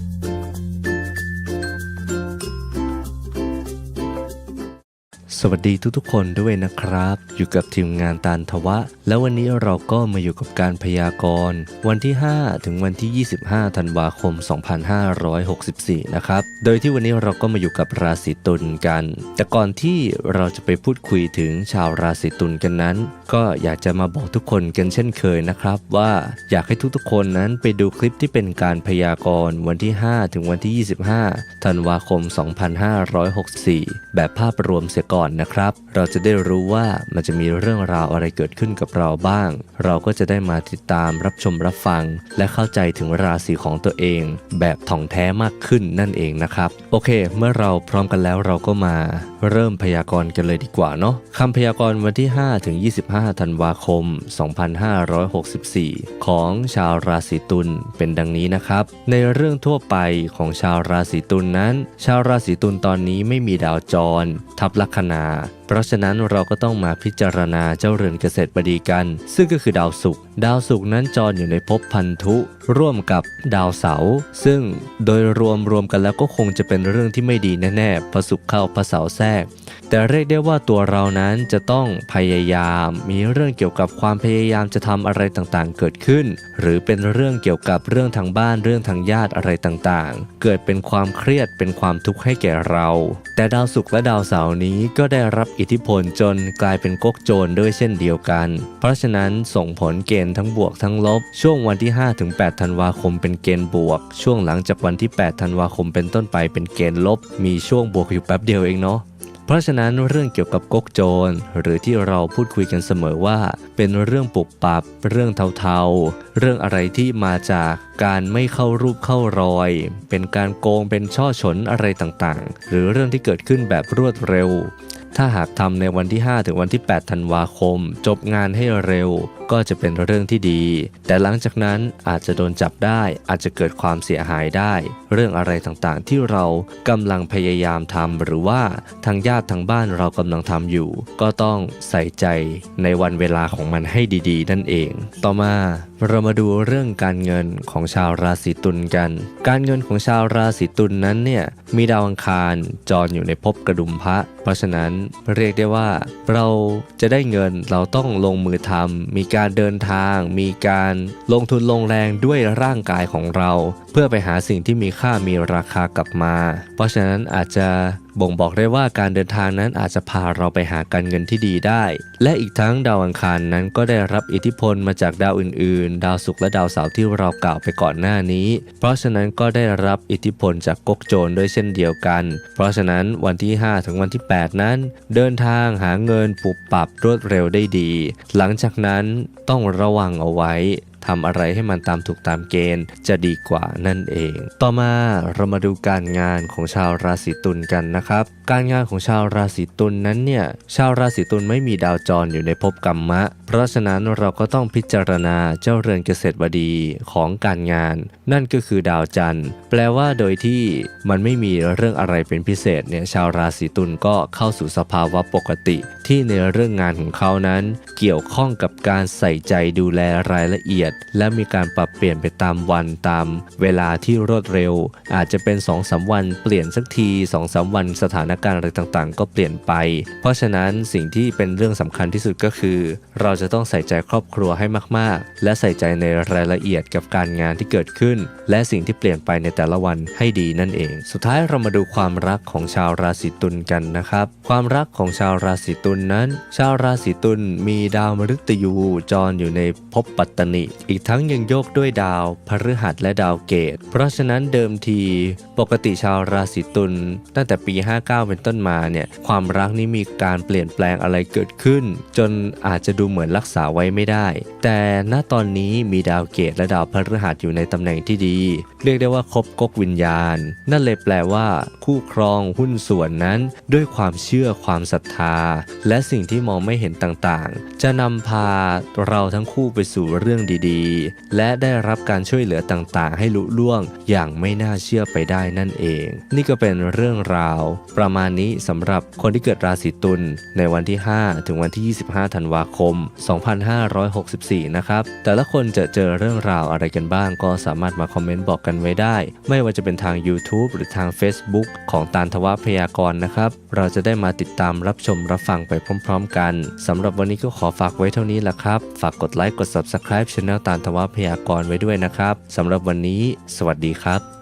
Thank you. สวัสดีทุกๆ คนด้วยนะครับ อยู่กับทีมงานตานทวะ แล้ววันนี้เราก็มาอยู่กับการพยากรณ์วันที่ 5 ถึงวันที่ 25 ธันวาคม 2564 นะครับ โดยที่วันนี้เราก็มาอยู่กับราศีตุลกัน แต่ก่อนที่เราจะไปพูดคุยถึงชาวราศีตุลกันนั้น ก็อยากจะมาบอกทุกคนกันเช่นเคยนะครับ ว่าอยากให้ทุกๆ คนนั้นไปดูคลิปที่เป็นการพยากรณ์วันที่ 5 ถึงวันที่ 25 ธันวาคม 2564 แบบภาพรวมเสียก่อนนะครับ เราจะได้รู้ว่ามันจะมีเรื่องราวอะไรเกิดขึ้นกับเราบ้าง เราก็จะได้มาติดตามรับชมรับฟัง และเข้าใจถึงราศีของตัวเอง แบบถ่องแท้มากขึ้นนั่นเองนะครับ โอเค เมื่อเราพร้อมกันแล้วเราก็มาเริ่มพยากรณ์กันเลยดีกว่าเนาะคำพยากรณ์วันที่ 5 ถึง 25 ธันวาคม 2564 ของชาวราศีตุลเป็นดังนี้นะครับ ในเรื่องทั่วไปของชาวราศีตุลนั้น ชาวราศีตุลตอนนี้ไม่มีดาวจร ทับลัคนาเพราะฉะนั้นเราก็ต้องมาพิจารณาเจ้าเรือนเกษตรบดีกัน ซึ่งก็คือดาวศุกร์ดาวศุกร์นั้นจรอยู่ในภพพันธุร่วมกับดาวเสาร์ซึ่งโดยรวมรวมกันแล้วก็คงจะเป็นเรื่องที่ไม่ดีแน่ๆพระศุกร์เข้าพระเสาร์แทรก แต่เรียกได้ว่าตัวเรานั้นจะต้องพยายาม มีเรื่องเกี่ยวกับความพยายามจะทำอะไรต่างๆ เกิดขึ้น หรือเป็นเรื่องเกี่ยวกับเรื่องทางบ้านเรื่องทางญาติอะไรต่างๆ เกิดเป็นความเครียดเป็นความทุกข์ให้แก่เรา แต่ดาวศุกร์และดาวเสาร์นี้ก็ได้รับอิทธิพลจนกลายเป็นก๊กโจรด้วยเช่นเดียวกัน เพราะฉะนั้นส่งผลเกณฑ์ทั้งบวกทั้งลบ ช่วงวันที่5-8ธันวาคมเป็นเกณฑ์บวก ช่วงหลังจากวันที่8ธันวาคมเป็นต้นไปเป็นเกณฑ์ลบ มีช่วงบวกอยู่แป๊บเดียวเองเนาะ เพราะฉะนั้นเรื่องเกี่ยวกับก๊กโจร หรือที่เราพูดคุยกันเสมอว่า เป็นเรื่องปุบปับ เรื่องเทาๆ เรื่องอะไรที่มาจากการไม่เข้ารูปเข้ารอย เป็นการโกงเป็นช่อฉนอะไรต่างๆ หรือเรื่องที่เกิดขึ้นแบบรวดเร็ว ถ้าหากทำในวันที่ 5 ถึงวันที่ 8 ธันวาคม จบงานให้เร็ว ก็จะเป็นเรื่องที่ดี แต่หลังจากนั้นอาจจะโดนจับได้ อาจจะเกิดความเสียหายได้ เรื่องอะไรต่างๆ ที่เรากำลังพยายามทำหรือว่าทางญาติทางบ้านเรากำลังทำอยู่ ก็ต้องใส่ใจในวันเวลาของมันให้ดีๆ นั่นเอง ต่อมาเรามาดูเรื่องการเงินของชาวราศีตุลกัน การเงินของชาวราศีตุลนั้นเนี่ยมีดาวอังคารจรอยู่ในภพกระดุมพระ เพราะฉะนั้นเรียกได้ว่า เราจะได้เงินเราต้องลงมือทำมีการเดินทาง มีการลงทุนลงแรงด้วยร่างกายของเรา เพื่อไปหาสิ่งที่มีค่ามีราคากลับมา เพราะฉะนั้นอาจจะ บ่งบอกได้ว่าการเดินทางนั้นอาจจะพาเราไปหาการเงินที่ดีได้ และอีกทั้งดาวอังคารนั้นก็ได้รับอิทธิพลมาจากดาวอื่นๆ ดาวศุกร์และดาวเสาร์ที่เรากล่าวไปก่อนหน้านี้ เพราะฉะนั้นก็ได้รับอิทธิพลจากก๊กโจรด้วยเช่นเดียวกัน เพราะฉะนั้นวันที่ 5 ถึงวันที่ 8 นั้น เดินทางหาเงินปุบปรับรวดเร็วได้ดี หลังจากนั้นต้องระวังเอาไว้ ทำอะไรให้มันตามถูกตามเกณฑ์จะดีกว่านั่นเอง ต่อมาเรามาดูการงานของชาวราศีตุลกันนะครับ การงานของชาวราศีตุลนั้นเนี่ยชาวราศีตุลไม่มีดาวจรอยู่ในภพกรรมะ เพราะฉะนั้นเราก็ต้องพิจารณาเจ้าเรือนเกษตรบดีของการงาน นั่นก็คือดาวจันทร์ แปลว่าโดยที่มันไม่มีเรื่องอะไรเป็นพิเศษเนี่ยชาวราศีตุลก็เข้าสู่สภาวะปกติ ที่ในเรื่องงานของเขานั้น เกี่ยวข้องกับการใส่ใจดูแลรายละเอียด และมีการปรับเปลี่ยนไปตามวันตาม เวลาที่รวดเร็ว อาจจะเป็น2อสวันเปลี่ยนสักที2อสวันสถานการณ์อะไรต่างๆ ก็เปลี่ยนไป เพราะฉะนั้นสิ่งที่เป็นเรื่องสำคัญที่สุดก็คือ เราจะต้องใส่ใจครอบครัวให้มากๆ และใส่ใจในรายละเอียดกับการงานที่เกิดขึ้น และสิ่งที่เปลี่ยนไปในแต่ละวันให้ดีนั่นเอง สุดท้ายเรามาดูความรักของชาวราศีตุลกันนะครับ ความรักของชาวราศีตุลนั้น ชาวราศีตุลมีดาวมฤตยูจรอยู่ในภพปัตตนิ อีกทั้งยังโยกด้วยดาวพฤหัสและดาวเกต เพราะฉะนั้นเดิมทีปกติชาวราศีตุลตั้งแต่ปี 59 เป็นต้นมาเนี่ยความรักนี้มีการเปลี่ยนแปลงอะไรเกิดขึ้น จนอาจจะดูเหมือนรักษาไว้ไม่ได้ แต่ณตอนนี้มีดาวเกตและดาวพฤหัสอยู่ในตำแหน่งที่ดี เรียกได้ว่าครบกกวิญญาณ นั่นเลยแปลว่า คู่ครองหุ้นส่วนนั้น ด้วยความเชื่อความศรัทธาและสิ่งที่มองไม่เห็นต่างๆ จะนำพาเราทั้งคู่ไปสู่เรื่องดดีและได้รับการช่วยเหลือต่างๆ ให้ลุล่วงอย่างไม่น่าเชื่อไปได้นั่นเอง นี่ก็เป็นเรื่องราว ประมาณนี้สำหรับคนที่เกิดราศีตุลในวันที่ 5 ถึงวันที่ 25 ธันวาคม 2564 นะครับ แต่ละคนจะเจอเรื่องราวอะไรกันบ้าง ก็สามารถมาคอมเมนต์บอกกันไว้ได้ ไม่ว่าจะเป็นทาง YouTube หรือทาง Facebook ของตาลทวพยากรณ์นะครับ เราจะได้มาติดตามรับชมรับฟังไปพร้อมๆ กันสำหรับวันนี้ก็ขอฝากไว้เท่านี้แหละครับ ฝากกดไลค์กด Subscribe ช anel ตานทวพยากรไว้ด้วยนะครับสำหรับวันนี้ สวัสดีครับ